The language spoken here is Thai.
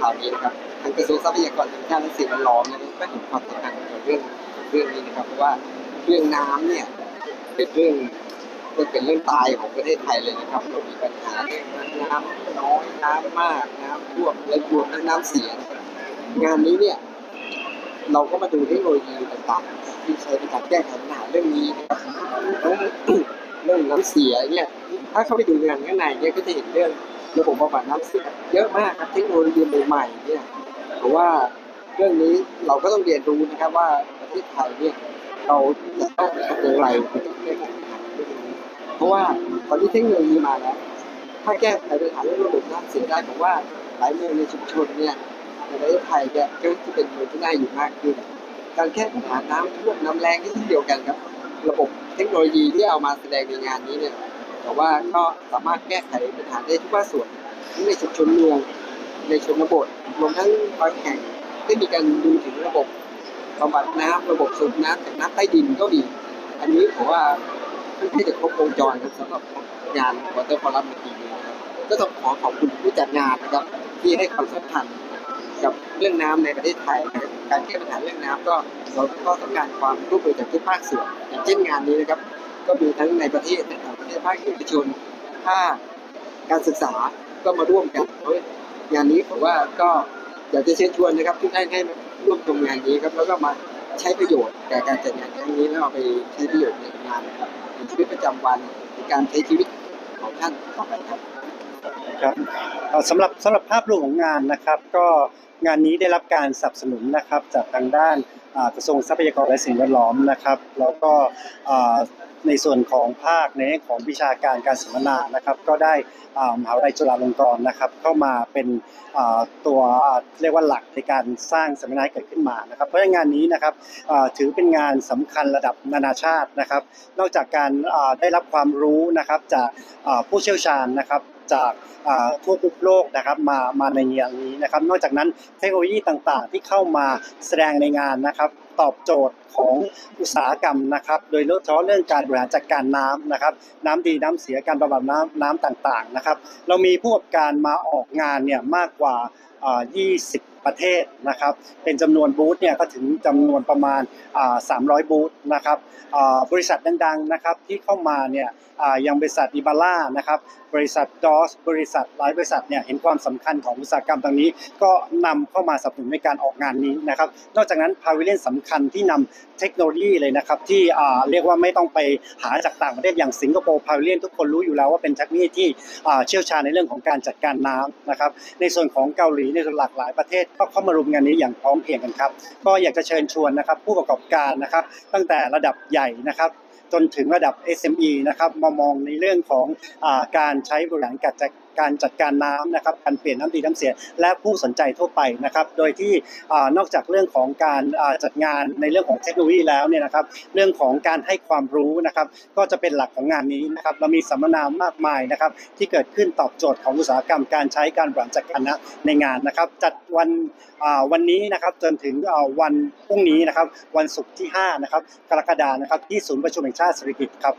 ข่าวนี้นะครับทางกระทรวงทรัพยากรธรรมชาติและสิ่งแวดล้อมเนี่ยก็เห็นความสำคัญของเรื่องเรื่องนี้นะครับเพราะว่าเรื่องน้ำเนี่ยเป็นเรื่องเป็นเรื่องตายของประเทศไทยเลยนะครับเรามีปัญหาเรื่องน้ำน้อยน้ำมากน้ำท่วมและรวมทั้งน้ำเสียงานนี้เนี่ยเราก็มาดูเทคโนโลยีต่างๆที่ใช้ในการแก้ไขปัญหาเรื่องนี้นะครับทั้งเรื่องน้ำเสียเนี่ยถ้าเข้าไปดูงานข้างในเนี่ยก็จะเห็นเรื่อง ระบบบำบัดน้ำเสียเยอะมากครับเทคโนโลยีใหม่ๆเนี่ยเพราะว่าเรื่องนี้เราก็ต้องเรียนรู้นะครับว่าประเทศไทยเนี่ยเราจะต้องทำอย่างไรเรื่องนี้เพราะว่าตอนนี้เทคโนโลยีมาแล้วถ้าแก้ไขปัญหาเรื่องระบบน้ำเสียได้ผมว่าหลายเมืองในชุมชนเนี่ยในประเทศไทยเนี่ยก็จะเป็นเมืองที่น่าอยู่มากขึ้นการแก้ปัญหาน้ำท่วมน้ำแรงที่เดียวกันครับ ระบบเทคโนโลยีที่เอามาแสดงในงานนี้เนี่ย แต่ว่าก็สามารถแก้ไขปัญหาได้ทุกภาคส่วนทั้งในชุมชนเมืองในชนบทรวมทั้งบางแห่งได้มีการดูถึงระบบบำบัดน้ำระบบสูบน้ำจากน้ำใต้ดินก็ดีอันนี้ผมว่าค่อนข้างจะครบวงจรครับสำหรับงานวอเตอร์ฟอรัมในปีนี้นะครับก็ต้องขอขอบคุณผู้จัดงานนะครับ ที่ให้ความสำคัญกับเรื่องน้ำในประเทศไทย การแก้ปัญหาเรื่องน้ำก็เราก็ต้องการความร่วมมือจากทุกภาคส่วนอย่างเช่นงานนี้นะครับ ก็มีทั้งในประเทศและต่างประเทศภาคเอกชนภาคการศึกษาก็มาร่วมกันเพราะงานนี้ผมว่าก็อยากจะเชิญชวนนะครับทุกท่านให้ร่วมชมงานนี้ครับแล้วก็มาใช้ประโยชน์จากการจัดงานครั้งนี้แล้วเอาไปใช้ประโยชน์ในงานในชีวิตประจำวันในการใช้ชีวิตของท่านต่อไปครับครับสำหรับสำหรับภาพรวมของงานนะครับ ก็งานนี้ได้รับการสนับสนุนนะครับจากทางด้าน กระทรวงทรัพยากรและสิ่งแวดล้อมนะครับ แล้วก็ในส่วนของภาคในเรื่องของวิชาการการสัมมนานะครับ ก็ได้มหาวิทยาลัยจุฬาลงกรณ์นะครับ เข้ามาเป็นตัวเรียกว่าหลักในการสร้างสัมมนาเกิดขึ้นมานะครับ เพราะงานนี้นะครับถือเป็นงานสำคัญระดับนานาชาตินะครับ นอกจากการได้รับความรู้นะครับจากผู้เชี่ยวชาญนะครับ จากทั่วทุกโลกนะครับมามาในงานนี้นะครับ นอกจากนั้นเทคโนโลยีต่างๆ ที่เข้ามาแสดงในงานนะครับ ตอบโจทย์ของอุตสาหกรรมนะครับ โดยเฉพาะเรื่องการบริหารจัดการน้ำนะครับ น้ำดีน้ำเสียการบำบัดน้ำน้ำต่างๆนะครับ เรามีผู้ประกอบการมาออกงานเนี่ยมากกว่า 20ประเทศนะครับ เป็นจำนวนบูธเนี่ยก็ถึงจำนวนประมาณ 300 บูธนะครับบริษัทดังๆนะครับที่เข้ามาเนี่ยอย่างบริษัทอิบาร่านะครับบริษัทดอสบริษัทหลายบริษัทเนี่ยเห็นความสำคัญของอุตสาหกรรมตรงนี้ ก็นำเข้ามาสนับสนุนในการออกงานนี้นะครับ นอกจากนั้นพาวิเลียนสำคัญที่นำเทคโนโลยีเลยนะครับที่เรียกว่าไม่ต้องไปหาจากต่างประเทศอย่างสิงคโปร์พาวิเลียนทุกคนรู้อยู่แล้วว่าเป็นเทคโนโลยีที่เชี่ยวชาญในเรื่องของการจัดการน้ำนะครับในส่วนของเกาหลีในส่วนหลากหลายประเทศก็เข้ามารวมงานนี้อย่างพร้อมเพรียงกันครับก็อยากจะเชิญชวนนะครับผู้ประกอบการนะครับตั้งแต่ระดับใหญ่นะครับจนถึงระดับ SME นะครับมามองในเรื่องของอการใช้บริหารการจัด การจัดการน้ำนะครับการเปลี่ยนน้ำดีน้ำเสีย และผู้สนใจทั่วไปนะครับ โดยที่นอกจากเรื่องของการจัดงานในเรื่องของเทคโนโลยีแล้วเนี่ยนะครับ เรื่องของการให้ความรู้นะครับ ก็จะเป็นหลักของงานนี้นะครับ เรามีสัมมนามากมายนะครับ ที่เกิดขึ้นตอบโจทย์ของอุตสาหกรรมการใช้การบริหารจัดการน้ำในงานนะครับ จัดวันวันนี้นะครับจนถึงวันพรุ่งนี้นะครับ วันศุกร์ที่5นะครับกรกฎานะครับที่ศูนย์ประชุมแห่งชาติสิริกิติ์ครับ